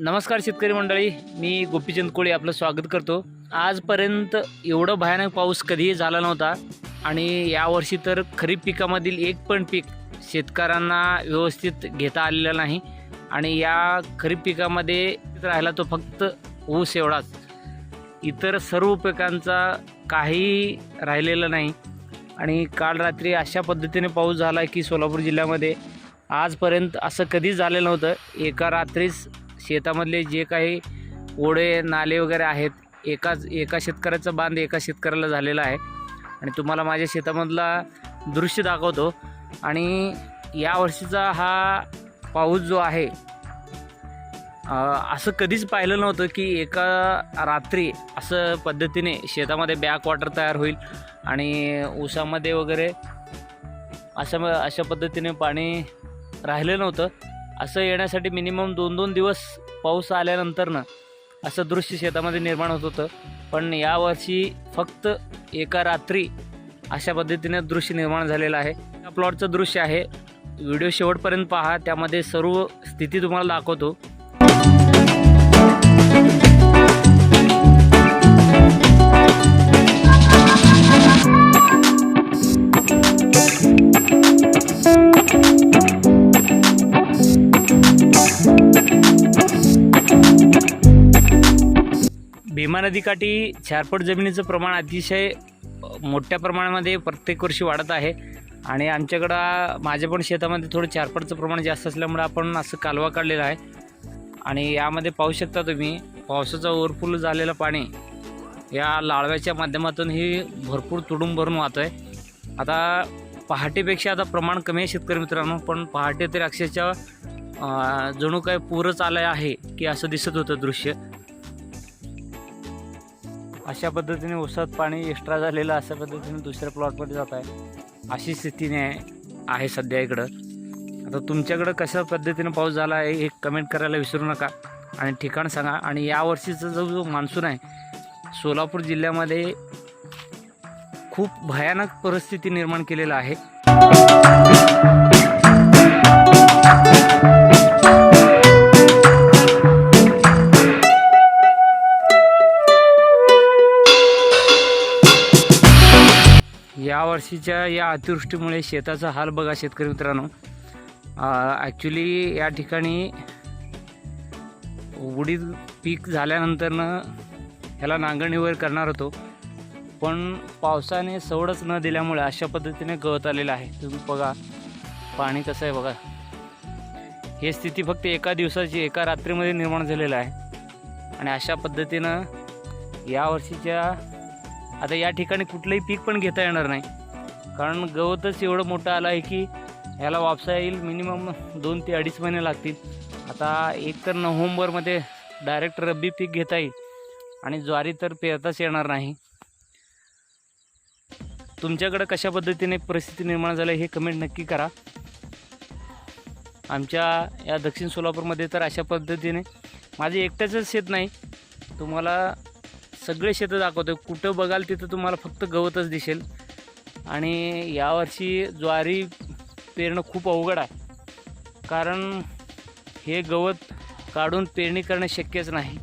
नमस्कार शेतकरी मंडळी मी गोपीचंद कोळी आपलं स्वागत करतो. आजपर्यंत एवढं भयानक पाऊस कधीही झाला नव्हता आणि यावर्षी तर खरीप पिकामधील एक पण पीक शेतकऱ्यांना व्यवस्थित घेता आलेलं नाही आणि या खरीप पिकामध्ये राहिला तो फक्त ऊस एवढाच. इतर सर्व पिकांचा काही राहिलेलं नाही आणि काल रात्री अशा पद्धतीने पाऊस झाला की सोलापूर जिल्ह्यामध्ये आजपर्यंत असं कधीच झालेलं नव्हतं. एका रात्रीच शेतामधले जे काही ओढे नाले वगैरे आहेत एकाच एका शेतकऱ्याचा बांध एका शेतकऱ्याला झालेला आहे. आणि तुम्हाला माझ्या शेतामधला दृश्य दाखवतो. आणि यावर्षीचा हा पाऊस जो आहे असं कधीच पाहिलं नव्हतं की एका रात्री असं पद्धतीने शेतामध्ये बॅक वॉटर तयार होईल आणि ऊसामध्ये वगैरे अशा अशा पद्धतीने पाणी राहिलं नव्हतं. असं येण्यासाठी मिनिमम दोन दोन दिवस पाऊस आल्यानंतर ना असं दृश्य शेतामध्ये निर्माण होत होतं. पण यावर्षी फक्त एका रात्री अशा पद्धतीने दृश्य निर्माण झालेलं आहे. या प्लॉटचं दृश्य आहे. व्हिडिओ शेवटपर्यंत पहा. त्यामध्ये सर्व स्थिती तुम्हाला दाखवतो. नदीकाठी चारपट जमिनीचं प्रमाण अतिशय मोठ्या प्रमाणामध्ये प्रत्येक वर्षी वाढत आहे. आणि आमच्याकडं माझ्या पण शेतामध्ये थोडं चारपटचं प्रमाण जास्त असल्यामुळे आपण असं कालवा काढलेला आहे. आणि यामध्ये पाहू शकता तुम्ही पावसाचा ओव्हरफुल झालेलं पाणी या लाळव्याच्या माध्यमातून ही भरपूर तुडून भरून वाहतं आहे आता पहाटेपेक्षा आता प्रमाण कमी आहे शेतकरी मित्रांनो पण पहाटे तरी अक्षरशः जणू काय पूरच आलं आहे की असं दिसत होतं दृश्य. अशा पद्धतीने ऊसात पाणी एक्स्ट्रा झालेलं अशा पद्धतीने दुसऱ्या प्लॉटमध्ये जात आहे. अशी स्थितीने आहे सध्या इकडं. आता तुमच्याकडं कशा पद्धतीने पाऊस झाला आहे हे कमेंट करायला विसरू नका. आणि ठिकाण सांगा. आणि यावर्षीचा जो जो मान्सून आहे सोलापूर जिल्ह्यामध्ये खूप भयानक परिस्थिती निर्माण केलेला आहे. वर्षीच्या या अतिवृष्टीमुळे शेताचा हाल बघा शेतकरी मित्रांनो. ॲक्च्युली या ठिकाणी उडीद पीक झाल्यानंतरनं ह्याला नांगरणी वगैरे करणार होतो. पण पावसाने सवडच न दिल्यामुळे अशा पद्धतीने गवत आलेलं आहे. तुम्ही बघा पाणी कसं आहे बघा. हे स्थिती फक्त एका दिवसाची एका रात्रीमध्ये निर्माण झालेलं आहे. आणि अशा पद्धतीनं या वर्षीच्या आता या ठिकाणी कुठलंही पीक पण घेता येणार नाही. कारण गवतच एवढं मोठं आलं आहे की ह्याला वापसा येईल मिनिमम दोन ते अडीच महिने लागतील. आता एक तर नोव्हेंबरमध्ये डायरेक्ट रब्बी पीक घेता येईल आणि ज्वारी तर पेरताच येणार नाही. तुमच्याकडं कशा पद्धतीने परिस्थिती निर्माण झाली हे कमेंट नक्की करा. आमच्या या दक्षिण सोलापूरमध्ये तर अशा पद्धतीने माझे एकट्याचंच शेत नाही. तुम्हाला सगळे शेतं दाखवतो कुठं बघाल तिथं तुम्हाला फक्त गवतच दिसेल. आणि यावर्षी ज्वारी पेरणं खूप अवघड आहे. कारण हे गवत काढून पेरणी करणं शक्यच नाही.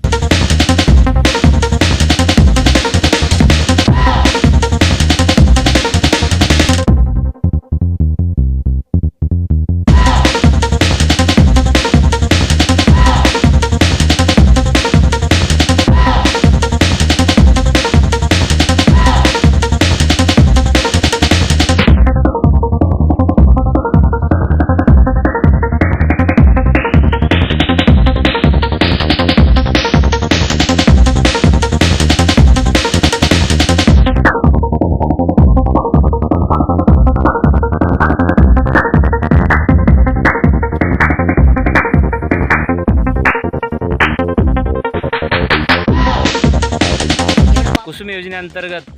कुसुम योजनेअंतर्गत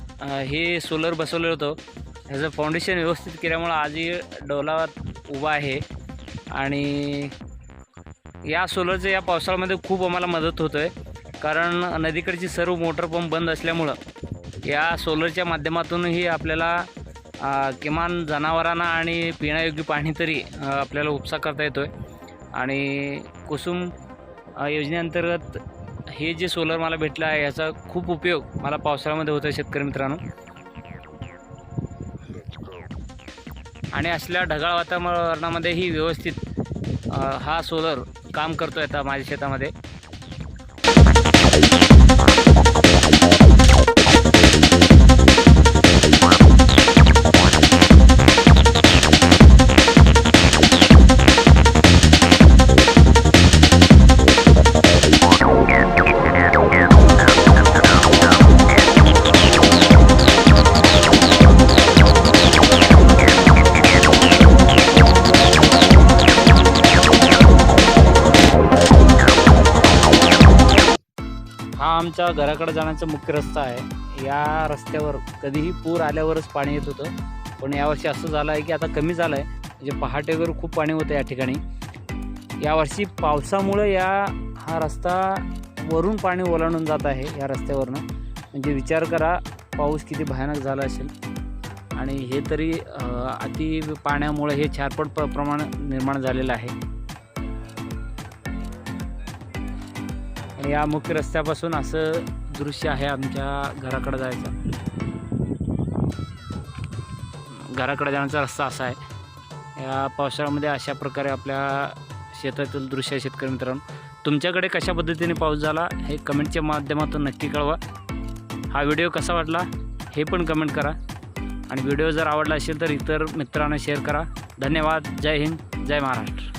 हे सोलर बसवलं होतं. ह्याचं फाउंडेशन व्यवस्थित केल्यामुळं आजही डोलावात उभा आहे. आणि या सोलरचं या पावसाळ्यामध्ये खूप आम्हाला मदत होतं आहे कारण नदीकडची सर्व मोटर पंप बंद असल्यामुळं या सोलरच्या माध्यमातूनही आपल्याला किमान जनावरांना आणि पिण्यायोग्य पाणी तरी आपल्याला उपसा करता येतो आहे आणि कुसुम योजनेअंतर्गत हे जे सोलर मला भेटलं आहे याचा खूप उपयोग मला पावसाळ्यामध्ये होतो शेतकरी मित्रांनो. आणि असल्या ढगाळ वातावरणामध्येही व्यवस्थित हा सोलर काम करतो आता माझ्या शेतामध्ये. आमच्या घराकडे जाण्याचा मुख्य रस्ता आहे. या रस्त्यावर कधीही पूर आल्यावरच पाणी येत होतं. पण यावर्षी असं झालं आहे की आता कमी झालं आहे म्हणजे पहाटेवर खूप पाणी होतं या ठिकाणी. यावर्षी पावसामुळं या हा रस्ता वरून पाणी ओलांडून जात आहे या रस्त्यावरनं. म्हणजे विचार करा पाऊस किती भयानक झाला असेल. आणि हे तरी अति पाण्यामुळे हे छारपट प्र प्रमाण निर्माण झालेलं आहे. या मुख्य रस्त्यापासून असं दृश्य आहे आमच्या घराकडे जायचं. घराकडे जाण्याचा रस्ता असा आहे. या पावसाळ्यामध्ये अशा प्रकारे आपल्या शेतातील दृश्य आहे शेतकरी मित्रांनो. तुमच्याकडे कशा पद्धतीने पाऊस झाला हे कमेंटच्या माध्यमातून नक्की कळवा. हा व्हिडिओ कसा वाटला हे पण कमेंट करा. आणि व्हिडिओ जर आवडला असेल तर इतर मित्रांना शेअर करा. धन्यवाद. जय हिंद. जय महाराष्ट्र.